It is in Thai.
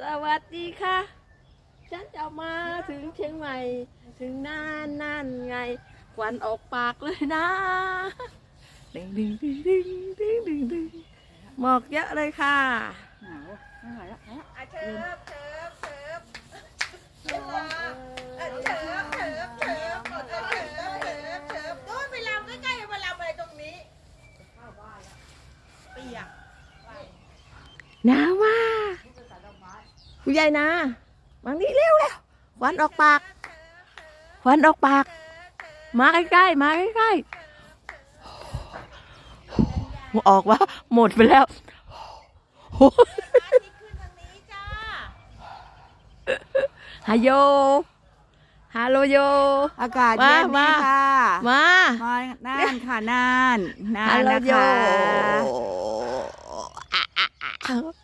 สวัสดีค่ะ ฉันจะมาถึงเชียงใหม่ ถึงน่านนั่นไงควันออกปากเลยนะดึงดึงดึงดึงดึงดึงดึงหมอกเยอะเลยค่ะหนาวไม่ไหวแล้วอะเชิบเชิบเชิบเชิบเชิบเชิบเชิบเชิบเชิบโอ้ยไปลำใกล้ๆมาลำอะไรตรงนี้เปียกหนาว ผู้ใหญ่นะมานี่เร็วเร็วควันออกปากควันออกปาก มาใกล้ๆมาใกล้ๆออกวะหมดไปแล้วโอ้ยอาทิตย์ขึ้นทางนี้จ้าฮัลโหลฮัลโหลโย อากาศเย็นมาดีค่ะ มา มาน่านค่ะน่านน่าฮันลโหลนะโยคะ